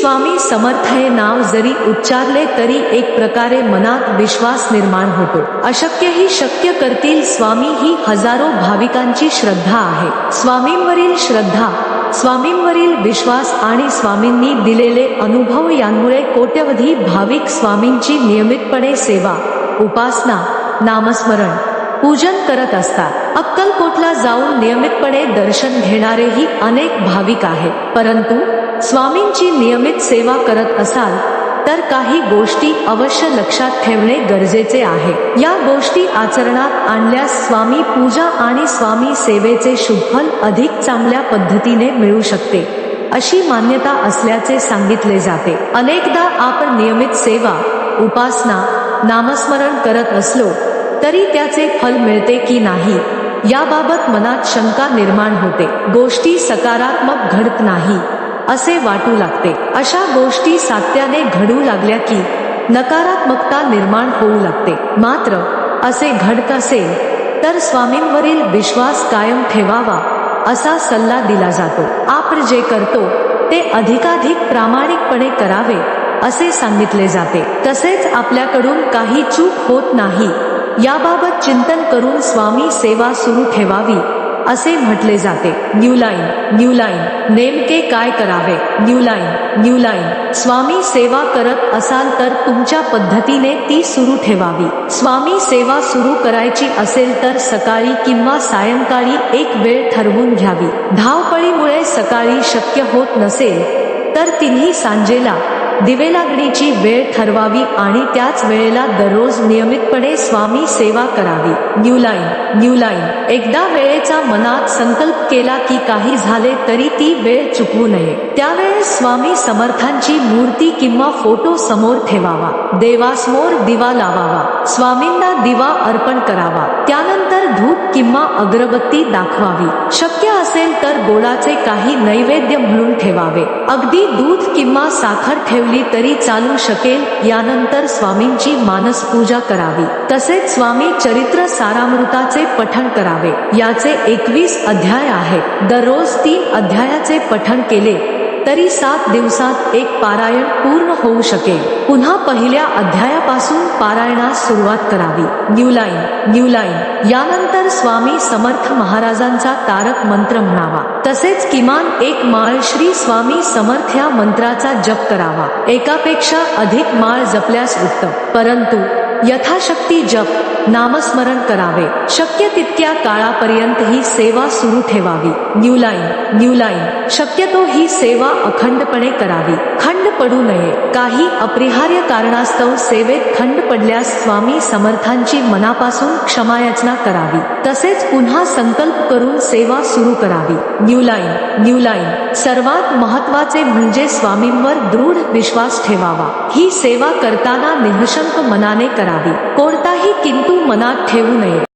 स्वामी समर्थ हे नाव जरी उच्चारले तरी एक प्रकारे मनात विश्वास निर्माण होतो. अशक्य ही शक्य करतील स्वामी ही हजारो भाविकांची श्रद्धा आहे. स्वामींवरील श्रद्धा स्वामींवरील विश्वास आणि स्वामींनी दिलेले अनुभव यांमुळे कोट्यवधी भाविक स्वामींची नियमितपणे सेवा उपासना नामस्मरण पूजन करत असतात. अक्कलकोटला जाऊन नियमितपणे दर्शन घेणारेही अनेक भाविक आहेत. परंतु स्वामींची नियमित सेवा करत असाल तर काही गोष्टी अवश्य लक्षात ठेवणे गरजेचे आहे. या गोष्टी आचरणात आणल्यास स्वामी पूजा आणि स्वामी सेवेचे शुभफल अधिक चांगल्या पद्धतीने मिळू शकते अशी मान्यता असल्याचे सांगितले जाते. अनेकदा आपण नियमित सेवा उपासना नामस्मरण करत असलो तरी त्याचे फल मिळते की नाही? याबाबत मनात शंका निर्माण होते. गोष्टी सकारात्मक घडत नाही असे वाटू लागते. अशा गोष्टी सात्याने घडू लागल्या की नकारात्मकता निर्माण होऊ लागते. मात्र असे घडत असेल तर स्वामींवरील विश्वास कायम ठेवावा असा सल्ला दिला जातो. आपण जे करतो ते अधिकाधिक प्रामाणिकपणे करावे असे सांगितले जाते. तसेच आपल्याकडून काही चूक होत नाही याबाबत चिंतन करून स्वामी सेवा सुरू ठेवावी असे म्हटले जाते. न्यू लाईन न्यू लाईन नेमके काय करावे? New line new line. स्वामी सेवा करत असाल तर तुमच्या पद्धतीने ती सुरू ठेवावी. स्वामी सेवा सुरू करायची असेल तर सकाळी किंवा सायंकाळी एक वेळ ठरवून घ्यावी. धावपळीमुळे सकाळी शक्य होत नसेल तर तिन्ही सांजेला दिवेलागणीची वेळ ठरवावी आणि त्याच वेळेला दररोज नियमितपणे स्वामी सेवा करावी. New line new line. एकदा वेळेचा मनात संकल्प केला की काही झाले तरी ती वेळ चुकवू नये. त्यावेळेस स्वामी समर्थांची मूर्ती किंवा फोटो समोर ठेवावा. देवासमोर दिवा लावावा. स्वामींना दिवा अर्पण करावा. त्या धूप किंवा अगरबत्ती दाखवावी. शक्य असेल तर गोडाचे काही नैवेद्य म्हणून ठेवावे. अगदी दूध किंवा साखर ठेवली तरी चालू शकेल यानंतर स्वामींची मानस पूजा करावी. तसेच स्वामी चरित्र सारामृताचे पठण करावे. याचे एकवीस अध्याय आहेत. दररोज तीन अध्यायाचे पठण केले तरी सात दिवसात एक पारायण पूर्ण होऊ शकेल. पुन्हा पहिल्या अध्यायापासून पारायणास सुरुवात करावी. न्यूलाईन न्यूलाईन यानंतर स्वामी समर्थ महाराजांचा तारक मंत्र म्हणावा. तसेच किमान एक माळ श्री स्वामी समर्थ या मंत्राचा जप करावा. एकापेक्षा अधिक माळ जपल्यास उत्तम. परंतु यथाशक्ती जप नामस्मरण करावे. शक्य तितक्या काळापर्यंत ही सेवा सुरू ठेवावी. न्यूलाईन न्यूलाईन शक्यतो ही सेवा अखंडपणे करावी. खंड पडू नये. काही अपरिहार्य कारणास्तव सेवेत खंड पडल्यास स्वामी समर्थांची मनापासून क्षमायाचना करावी. तसेच पुन्हा संकल्प करून सेवा सुरू करावी. न्यूलाईन न्यूलाईन सर्वात महत्त्वाचे म्हणजे स्वामींवर दृढ विश्वास ठेवावा. ही सेवा करताना निःशंक मनाने करावी. कोणताही किंतु मनात ठेवू नये.